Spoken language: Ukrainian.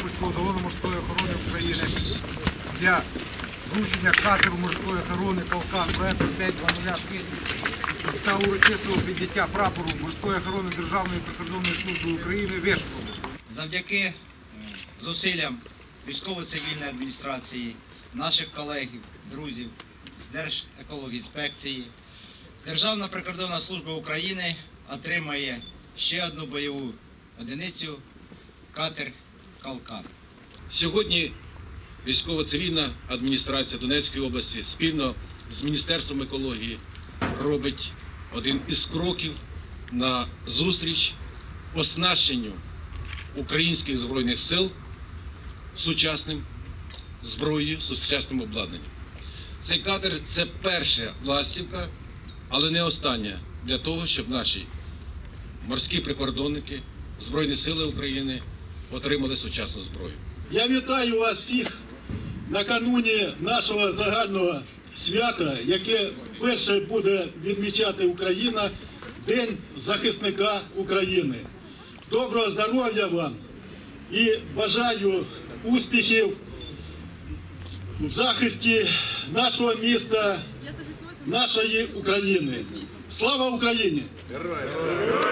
Чорноморського загону морської охорони України для вручення катеру морської охорони Кавказ проекту 5205 та урочистого підняття прапору морської охорони Державної прикордонної служби України Вишкова. Завдяки е, зусиллям військово-цивільної адміністрації, наших колег, друзів з Держекологінспекції, Державна прикордонна служба України отримає ще одну бойову одиницю катер Калкан. Сьогодні військово-цивільна адміністрація Донецької області спільно з Міністерством екології робить один із кроків на зустріч оснащенню українських збройних сил сучасним зброєю, сучасним обладнанням. Цей катер це перша ластівка, але не остання для того, щоб наші морські прикордонники, Збройні Сили України отримали сучасну зброю. Я вітаю вас всіх накануні нашого загального свята, яке перше буде відмічати Україна День захисника України. Доброго здоров'я вам і бажаю успіхів в захисті нашого міста, нашої України. Слава Україні! Героям!